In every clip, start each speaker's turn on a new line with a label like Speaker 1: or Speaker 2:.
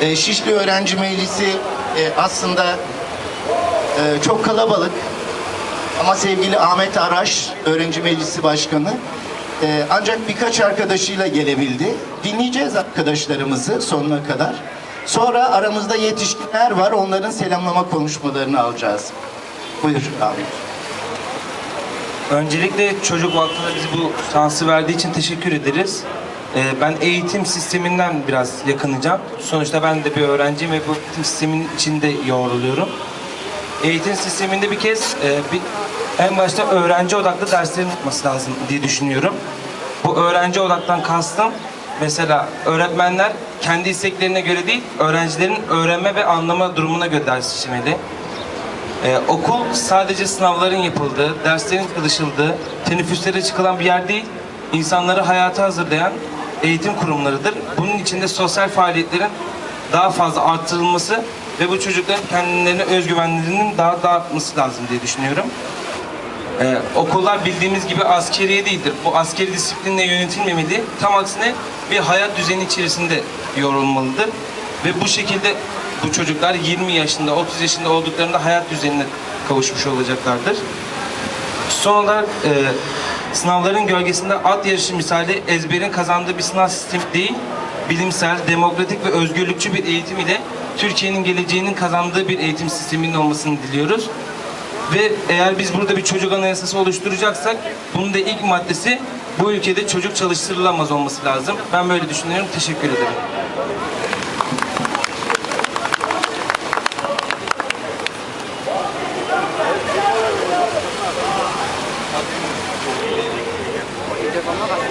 Speaker 1: E, Şişli Öğrenci Meclisi e, aslında e, çok kalabalık ama sevgili Ahmet Araş Öğrenci Meclisi Başkanı e, ancak birkaç arkadaşıyla gelebildi. Dinleyeceğiz arkadaşlarımızı sonuna kadar. Sonra aramızda yetişkinler var. Onların selamlama konuşmalarını alacağız. Buyur abi.
Speaker 2: Öncelikle çocuk vakfına bize bu şansı verdiği için teşekkür ederiz. Ee, ben eğitim sisteminden biraz yakınacağım. Sonuçta ben de bir öğrenciyim ve bu eğitim sistemin içinde yoğruluyorum. Eğitim sisteminde bir kez e, bir, en başta öğrenci odaklı derslerin olması lazım diye düşünüyorum. Bu öğrenci odaktan kastım mesela öğretmenler kendi isteklerine göre değil, öğrencilerin öğrenme ve anlama durumuna göre ders işlemeli. Ee, okul sadece sınavların yapıldığı, derslerin çalışıldığı, teneffüslere çıkılan bir yer değil, insanları hayata hazırlayan eğitim kurumlarıdır. Bunun içinde sosyal faaliyetlerin daha fazla arttırılması ve bu çocukların kendilerine özgüvenlerinin daha da artması lazım diye düşünüyorum. Ee, okullar bildiğimiz gibi askeriye değildir. Bu askeri disiplinle yönetilmemeli. Tam aksine bir hayat düzeni içerisinde yorulmalıdır. Ve bu şekilde bu çocuklar 20 yaşında, 30 yaşında olduklarında hayat düzenine kavuşmuş olacaklardır. Son olarak e, sınavların gölgesinde at yarışı misali ezberin kazandığı bir sınav sistemi değil, bilimsel, demokratik ve özgürlükçü bir eğitim ile Türkiye'nin geleceğinin kazandığı bir eğitim sisteminin olmasını diliyoruz. Ve eğer biz burada bir çocuk anayasası oluşturacaksak bunun da ilk maddesi bu ülkede çocuk çalıştırılamaz olması lazım. Ben böyle düşünüyorum. Teşekkür ederim.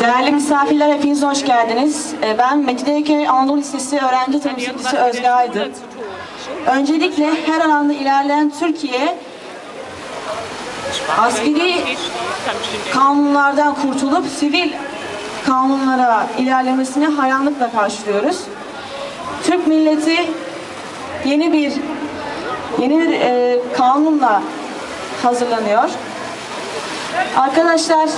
Speaker 3: Değerli misafirler hepiniz hoş geldiniz. Ee, Ben Mecidiyeköy Anadolu Lisesi öğrenci temsilcisi Özge Aydın. Öncelikle her alanda ilerleyen Türkiye askeri kanunlardan kurtulup sivil kanunlara ilerlemesini hayranlıkla karşılıyoruz. Türk milleti yeni bir yeni bir e, kanunla hazırlanıyor. Arkadaşlar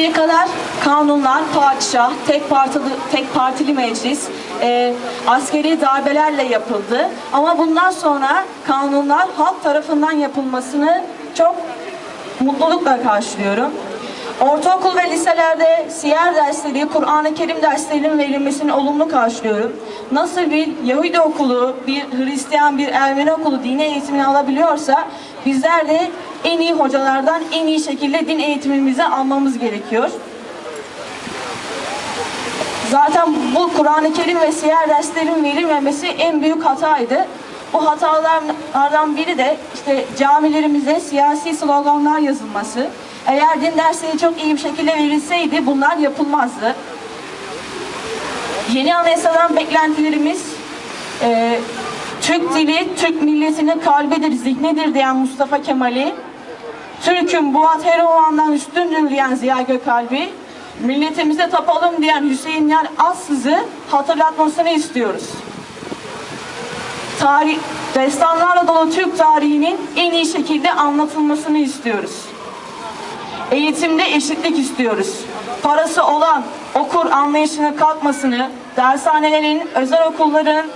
Speaker 3: Şimdiye kadar kanunlar, padişah, tek partili, tek partili meclis, e, askeri darbelerle yapıldı. Ama bundan sonra kanunlar halk tarafından yapılmasını çok mutlulukla karşılıyorum. Ortaokul ve liselerde siyer dersleri, Kur'an-ı Kerim derslerinin verilmesini olumlu karşılıyorum. Nasıl bir Yahudi okulu, bir Hristiyan, bir Ermeni okulu dini eğitimini alabiliyorsa bizler de en iyi hocalardan en iyi şekilde din eğitimimizi almamız gerekiyor. Zaten bu Kur'an-ı Kerim ve siyer derslerin verilmemesi en büyük hataydı. Bu hatalardan biri de işte camilerimize siyasi sloganlar yazılması. Eğer din dersleri çok iyi bir şekilde verilseydi bunlar yapılmazdı. Yeni anayasadan beklentilerimiz e, Türk dili, Türk milletinin kalbidir, zihnidir diyen Mustafa Kemal'i, Türk'ün Buat Heroğan'dan üstündür diyen Ziya Gökalp'i, milletimize tapalım diyen Hüseyin Yer Assız'ı hatırlatmasını istiyoruz. Tarih, destanlarla dolu Türk tarihinin en iyi şekilde anlatılmasını istiyoruz. Eğitimde eşitlik istiyoruz. Parası olan okur anlayışının kalkmasını, dershanelerin, özel okulların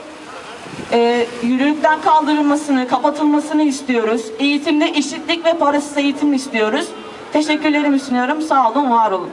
Speaker 3: e, yürürlükten kaldırılmasını, kapatılmasını istiyoruz. Eğitimde eşitlik ve parasız eğitim istiyoruz. Teşekkürlerimi sunuyorum. Sağ olun, var olun.